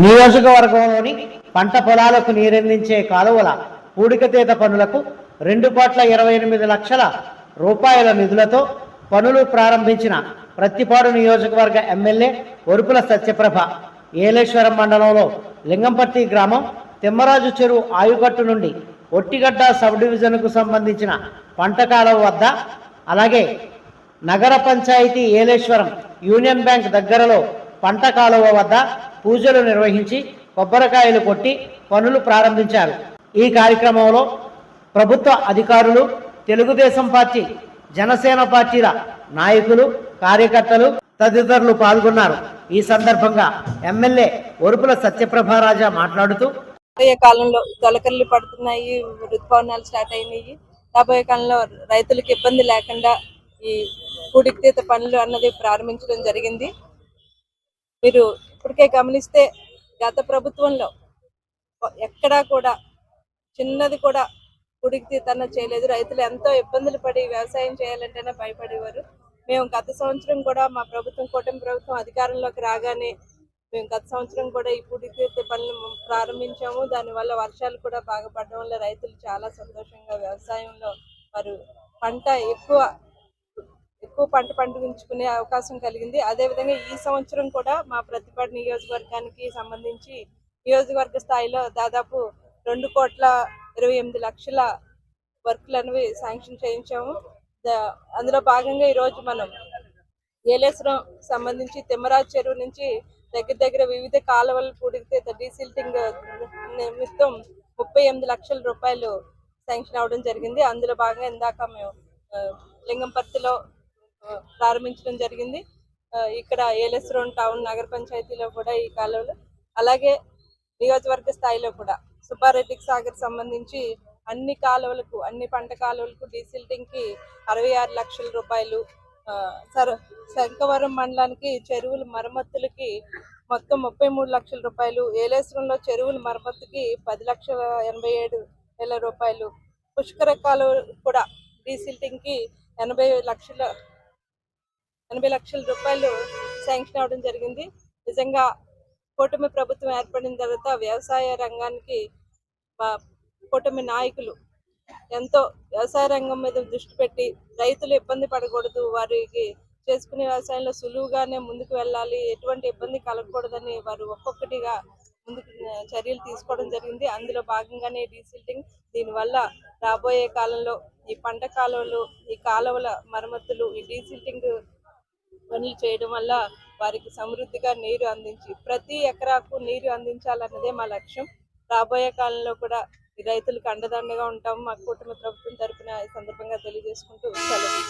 నియోజకవర్గంలోని పంట పొలాలకు నీరందించే కాలువల పూడికతీత పనులకు రెండు కోట్ల ఇరవై ఎనిమిది లక్షల రూపాయల నిధులతో పనులు ప్రారంభించిన ప్రత్తిపాడు నియోజకవర్గ ఎమ్మెల్యే ఒరుపుల సత్యప్రభ ఏలేశ్వరం మండలంలో లింగంపర్తి గ్రామం తిమ్మరాజు చెరువు ఆయుగట్టు నుండి ఒట్టిగడ్డ సబ్ డివిజన్కు సంబంధించిన పంట కాలువ వద్ద అలాగే నగర పంచాయతీ ఏలేశ్వరం యూనియన్ బ్యాంక్ దగ్గరలో పంట కాలువ వద్ద పూజలు నిర్వహించి కొబ్బరికాయలు కొట్టి పనులు ప్రారంభించారు. ఈ కార్యక్రమంలో ప్రభుత్వ అధికారులు తెలుగుదేశం పార్టీ జనసేన పార్టీల నాయకులు కార్యకర్తలు తదితరులు పాల్గొన్నారు. ఈ సందర్భంగా ఎమ్మెల్యే ఒరుపుల సత్యప్రభారాజా మాట్లాడుతూ రాబోయే కాలంలో తొలకల్లి పడుతున్నాయి ఋతుపవనాలు స్టార్ట్ అయినాయి. రాబోయే కాలంలో రైతులకు ఇబ్బంది లేకుండా ఈ పూడికతీత పనులు అన్నది ప్రారంభించడం జరిగింది. మీరు ఇప్పటికే గమనిస్తే గత ప్రభుత్వంలో ఎక్కడా కూడా చిన్నది కూడా గుడికి తీతన చేయలేదు. రైతులు ఎంతో ఇబ్బందులు పడి వ్యవసాయం చేయాలంటేనే భయపడేవారు. మేము గత సంవత్సరం కూడా మా ప్రభుత్వం కూటమి ప్రభుత్వం అధికారంలోకి రాగానే మేము గత సంవత్సరం కూడా ఈ పూడికతీత పనులు ప్రారంభించాము. దానివల్ల వర్షాలు కూడా బాగా పడడం వల్ల రైతులు చాలా సంతోషంగా వ్యవసాయంలో వారు పంట ఎక్కువ ఎక్కువ పంట పండించుకునే అవకాశం కలిగింది. అదేవిధంగా ఈ సంవత్సరం కూడా మా ప్రతిపాడు నియోజకవర్గానికి సంబంధించి నియోజకవర్గ స్థాయిలో దాదాపు రెండు కోట్ల ఇరవై ఎనిమిది లక్షల వర్క్లు అనేవి శాంక్షన్ చేయించాము. అందులో భాగంగా ఈరోజు మనం ఏలేశ్వరం సంబంధించి తిమ్మరాజ్ చెరువు నుంచి దగ్గర దగ్గర వివిధ కాలువలు పూడితే డీసిల్టింగ్ నిమిత్తం ముప్పై ఎనిమిది లక్షల రూపాయలు శాంక్షన్ అవ్వడం జరిగింది. అందులో భాగంగా ఇందాక మేము లింగంపర్తిలో ప్రారంభించడం జరిగింది. ఇక్కడ ఏలేశ్వరం టౌన్ నగర పంచాయతీలో కూడా ఈ కాలువలు అలాగే నియోజకవర్గ స్థాయిలో కూడా సుబ్బారెడ్డికి సాగర్ సంబంధించి అన్ని కాలువలకు అన్ని పంట కాలువలకు డీసిల్టింగ్కి అరవై ఆరు లక్షల రూపాయలు ఆ, సర శంఖవరం మండలానికి చెరువుల మరమ్మతులకి మొత్తం ముప్పై మూడు లక్షల రూపాయలు ఏలేశ్వరంలో చెరువుల మరమ్మతుకి పది లక్షల ఎనభై ఏడు వేల రూపాయలు పుష్కర కాలువ కూడా డీసిల్టింగ్కి ఎనభై లక్షల ఎనభై లక్షల రూపాయలు శాంక్షన్ అవడం జరిగింది. నిజంగా కూటమి ప్రభుత్వం ఏర్పడిన తర్వాత వ్యవసాయ రంగానికి కూటమి నాయకులు ఎంతో వ్యవసాయ రంగం మీద దృష్టి పెట్టి రైతులు ఇబ్బంది పడకూడదు వారికి చేసుకునే వ్యవసాయంలో సులువుగానే ముందుకు వెళ్ళాలి ఎటువంటి ఇబ్బంది కలగకూడదని వారు ఒక్కొక్కటిగా ముందుకు చర్యలు తీసుకోవడం జరిగింది. అందులో భాగంగానే డీసిల్టింగ్ దీనివల్ల రాబోయే కాలంలో ఈ పంట కాలువలు ఈ కాలువల మరమ్మతులు ఈ డీసిల్టింగ్ పనులు చేయడం వల్ల వారికి సమృద్ధిగా నీరు అందించి ప్రతి ఎకరాకు నీరు అందించాలన్నదే మా లక్ష్యం. రాబోయే కాలంలో కూడా రైతులకు అండదండగా ఉంటాం మా కూటమి ప్రభుత్వం తరఫున ఈ సందర్భంగా తెలియజేసుకుంటూ సెలవు.